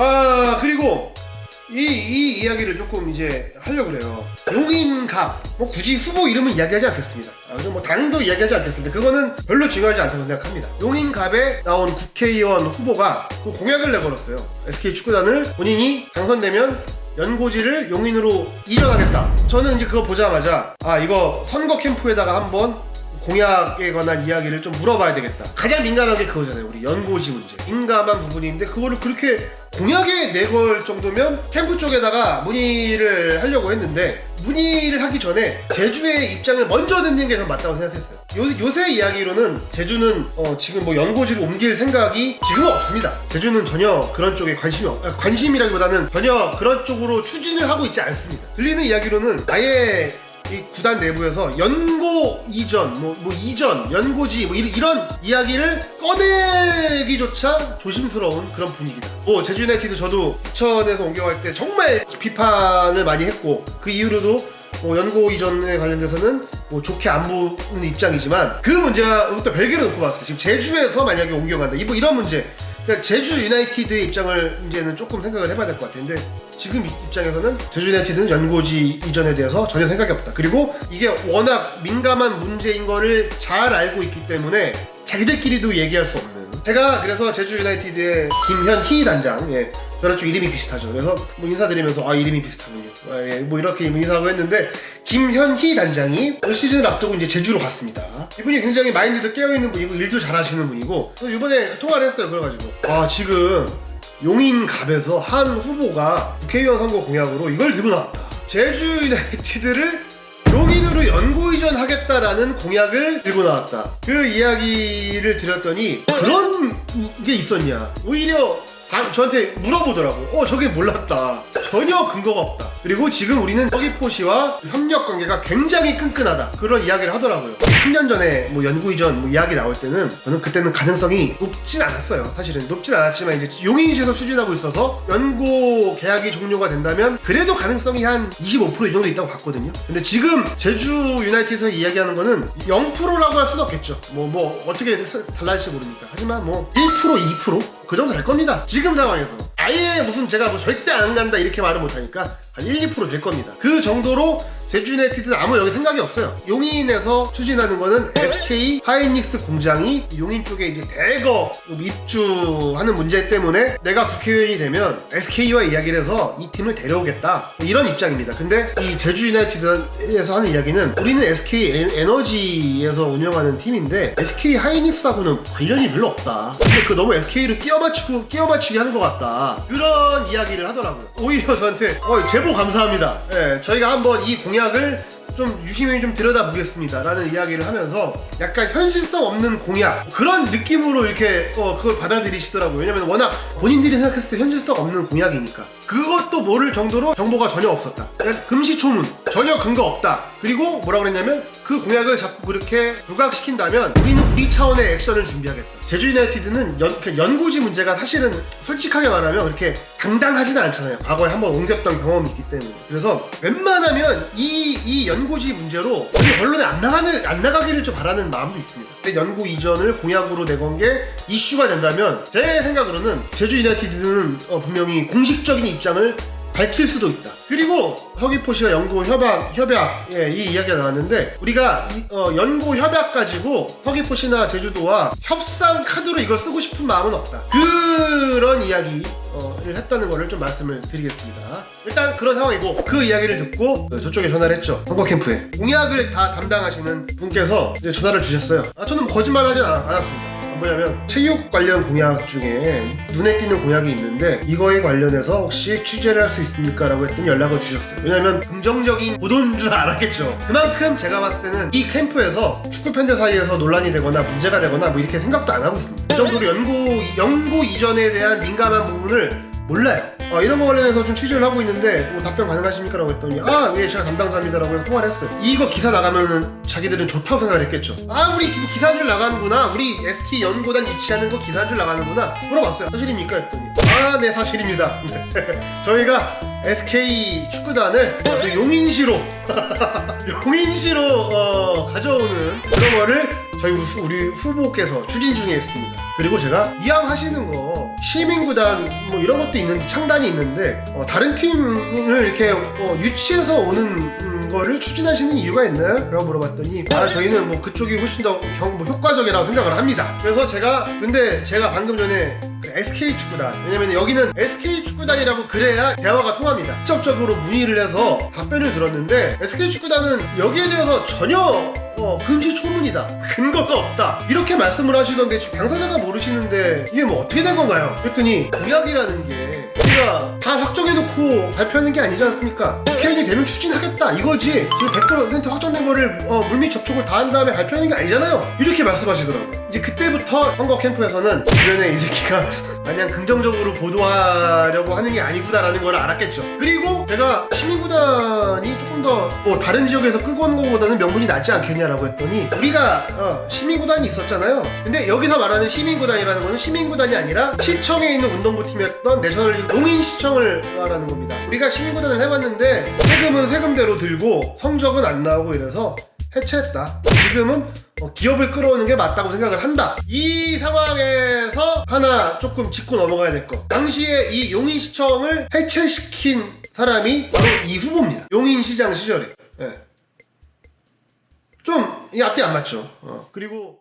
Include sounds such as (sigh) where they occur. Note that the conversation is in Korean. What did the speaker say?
아 그리고 이, 이 이야기를 조금 이제 하려고 그래요. 용인갑, 뭐 굳이 후보 이름은 이야기하지 않겠습니다. 아, 그래서 뭐 당도 이야기하지 않겠습니다. 그거는 별로 중요하지 않다고 생각합니다. 용인갑에 나온 국회의원 후보가 그 공약을 내걸었어요. SK 축구단을 본인이 당선되면 연고지를 용인으로 이전하겠다. 저는 이제 그거 보자마자 아 이거 선거 캠프에다가 한번 공약에 관한 이야기를 좀 물어봐야 되겠다. 가장 민감한 게 그거잖아요. 우리 연고지 문제. 민감한 부분인데 그거를 그렇게 공약에 내걸 정도면 캠프 쪽에다가 문의를 하려고 했는데 문의를 하기 전에 제주의 입장을 먼저 듣는 게전 맞다고 생각했어요. 요, 요 새 이야기로는 제주는 어, 지금 뭐 연고지를 옮길 생각이 지금은 없습니다. 제주는 전혀 그런 쪽에 관심이 없, 아, 관심이라기보다는 전혀 그런 쪽으로 추진을 하고 있지 않습니다. 들리는 이야기로는 아예 이 구단 내부에서 연고 이전, 뭐, 뭐 이전, 연고지, 뭐 이- 이런 이야기를 꺼내기조차 조심스러운 그런 분위기다. 뭐 제주 유나이티드 저도 부천에서 옮겨갈 때 정말 비판을 많이 했고 그 이후로도 뭐 연고 이전에 관련돼서는 뭐 좋게 안 보는 입장이지만 그 문제가 또 별개로 놓고 봤어요. 지금 제주에서 만약에 옮겨간다. 이- 뭐 이런 문제. 그러니까 제주 유나이티드의 입장을 이제는 조금 생각을 해봐야 될 것 같은데 지금 이- 입장에서는 제주 유나이티드는 연고지 이전에 대해서 전혀 생각이 없다. 그리고 이게 워낙 민감한 문제인 거를 잘 알고 있기 때문에 자기들끼리도 얘기할 수 없는. 제가 그래서 제주 유나이티드의 김현희 단장, 예, 저랑 좀 이름이 비슷하죠. 그래서 뭐 인사드리면서 아 이름이 비슷하군요. 아, 예, 뭐 이렇게 인사하고 했는데 김현희 단장이 올 시즌을 앞두고 이제 제주로 갔습니다. 이분이 굉장히 마인드도 깨어 있는 분이고 일도 잘하시는 분이고 그래서 이번에 통화를 했어요. 그래가지고 아 지금 용인갑에서 한 후보가 국회의원 선거 공약으로 이걸 들고 나왔다. 제주 유나이티드를 용인으로 연고 이전하겠다라는 공약을 들고 나왔다. 그 이야기를 드렸더니 그런 게 있었냐? 오히려 다- 저한테 물어보더라고요. 어, 저게 몰랐다. 전혀 근거가 없다. 그리고 지금 우리는 서귀포시와 협력 관계가 굉장히 끈끈하다. 그런 이야기를 하더라고요. 3년 전에 뭐 연구 이전 뭐 이야기 나올 때는 저는 그때는 가능성이 높진 않았어요. 사실은 높진 않았지만 이제 용인시에서 추진하고 있어서 연고 계약이 종료가 된다면 그래도 가능성이 한 25%이 정도 있다고 봤거든요. 근데 지금 제주 유나이티드에서 이야기하는 거는 0%라고 할 수는 없겠죠. 뭐 뭐 어떻게 달라질지 모르니까. 하지만 뭐 1% 2%? 그 정도 될 겁니다. 지금 상황에서. 아예 무슨 제가 뭐 절대 안 간다 이렇게 말을 못하니까 한 1, 2%될 겁니다. 그 정도로 제주 유나이티드는 아무 여기 생각이 없어요. 용인에서 추진하는 거는 SK 하이닉스 공장이 용인 쪽에 이제 대거 입주하는 문제 때문에 내가 국회의원이 되면 SK와 이야기를 해서 이 팀을 데려오겠다 이런 입장입니다. 근데 이 제주 유나이티드에서 하는 이야기는 우리는 SK 에- 에너지에서 운영하는 팀인데 SK 하이닉스하고는 관련이 별로 없다. 근데 그 너무 SK를 끼워 맞추고 끼워 맞추기 하는 것 같다. 그런 이야기를 하더라고요. 오히려 저한테 어, 제보 감사합니다. 예, 저희가 한번 이 공약 을 좀 유심히 좀 들여다보겠습니다. 라는 이야기를 하면서 약간 현실성 없는 공약 그런 느낌으로 이렇게 어, 그걸 받아들이시더라고요. 왜냐면 워낙 본인들이 생각했을 때 현실성 없는 공약이니까 그것도 모를 정도로 정보가 전혀 없었다. 금시초문 전혀 근거 없다. 그리고 뭐라 그랬냐면 그 공약을 자꾸 그렇게 부각시킨다면 우리는 우리 차원의 액션을 준비하겠다. 제주 유나이티드는 연, 그 연고지 문제가 사실은 솔직하게 말하면 그렇게 당당하지는 않잖아요. 과거에 한번 옮겼던 경험이 있기 때문에. 그래서 웬만하면 이, 이 연고지 문제로 우리 언론에 안, 나가는, 안 나가기를 좀 바라는 마음도 있습니다. 연고 이전을 공약으로 내건 게 이슈가 된다면 제 생각으로는 제주 유나이티드는 어, 분명히 공식적인 입장을 밝힐 수도 있다. 그리고 서귀포시와 연고 협약, 협약, 예, 이 이야기가 나왔는데, 우리가 이, 어, 연고 협약 가지고 서귀포시나 제주도와 협상 카드로 이걸 쓰고 싶은 마음은 없다. 그런 이야기 를 했다는 거를 좀 말씀을 드리겠습니다. 일단 그런 상황이고, 그 이야기를 듣고 어, 저쪽에 전화를 했죠. 선거 캠프에. 공약을 다 담당하시는 분께서 전화를 주셨어요. 아, 저는 뭐 거짓말 하진 않- 않았습니다. 뭐냐면 체육 관련 공약 중에 눈에 띄는 공약이 있는데 이거에 관련해서 혹시 취재를 할 수 있습니까? 라고 했더니 연락을 주셨어요 왜냐면 긍정적인 보도인 줄 알았겠죠 그만큼 제가 봤을 때는 이 캠프에서 축구 팬들 사이에서 논란이 되거나 문제가 되거나 뭐 이렇게 생각도 안 하고 있습니다 그 정도로 연고, 연고 이전에 대한 민감한 부분을 몰라요. 어, 이런 거 관련해서 좀 취재를 하고 있는데 뭐 답변 가능하십니까? 라고 했더니 아, 예, 제가 담당자입니다 라고 해서 통화를 했어요. 이거 기사 나가면은 자기들은 좋다고 생각을 했겠죠. 아, 우리 기- 기사 한줄 나가는구나. 우리 SK 연고단 유치하는 거 기사 한줄 나가는구나. 물어봤어요. 사실입니까? 했더니 아, 네, 사실입니다. (laughs) 저희가 SK 축구단을 아주 용인시로 (laughs) 용인시로 어, 가져오는 그런 거를 저희 우- 우리 후보께서 추진 중에 있습니다. 그리고 제가 이왕 하시는 거 시민구단 뭐 이런 것도 있는데 창단이 있는데 어, 다른 팀을 이렇게 어, 유치해서 오는 음, 거를 추진하시는 이유가 있나요? 라고 물어봤더니 아 저희는 뭐 그쪽이 훨씬 더 경, 뭐 효과적이라고 생각을 합니다 그래서 제가 근데 제가 방금 전에 그 SK 축구단 왜냐면 여기는 SK 축구단이라고 그래야 대화가 통합니다 직접적으로 문의를 해서 답변을 들었는데 SK 축구단은 여기에 대해서 전혀 어, 금시초문이다. 근거가 없다. 이렇게 말씀을 하시던데 지금 당사자가 모르시는데 이게 뭐 어떻게 된 건가요? 그랬더니 공약이라는 게 우리가 다 확정해놓고 발표하는 게 아니지 않습니까? 국회의원이 되면 추진하겠다 이거지 지금 100% 확정된 거를 어, 물밑 접촉을 다 한 다음에 발표하는 게 아니잖아요. 이렇게 말씀하시더라고요. 이제 그때부터 선거 캠프에서는 주변에 이 새끼가 (laughs) 마냥 긍정적으로 보도하려고 하는 게 아니구나라는 걸 알았겠죠. 그리고 제가 시민구단이 조금 더 뭐 다른 지역에서 끌고 오는 것보다는 명분이 낫지 않겠냐라고 했더니 우리가 어, 시민구단이 있었잖아요. 근데 여기서 말하는 시민구단이라는 거는 시민구단이 아니라 시청에 있는 운동부 팀이었던 내셔널리그 농인시청을 말하는 겁니다. 우리가 시민구단을 해봤는데 세금은 세금대로 들고 성적은 안 나오고 이래서 해체했다. 지금은 어, 기업을 끌어오는 게 맞다고 생각을 한다. 이 상황에서 하나 조금 짚고 넘어가야 될 거. 당시에 이 용인시청을 해체시킨 사람이 바로 이 후보입니다. 용인시장 시절에. 예. 좀, 이 앞뒤 안 맞죠. 어, 그리고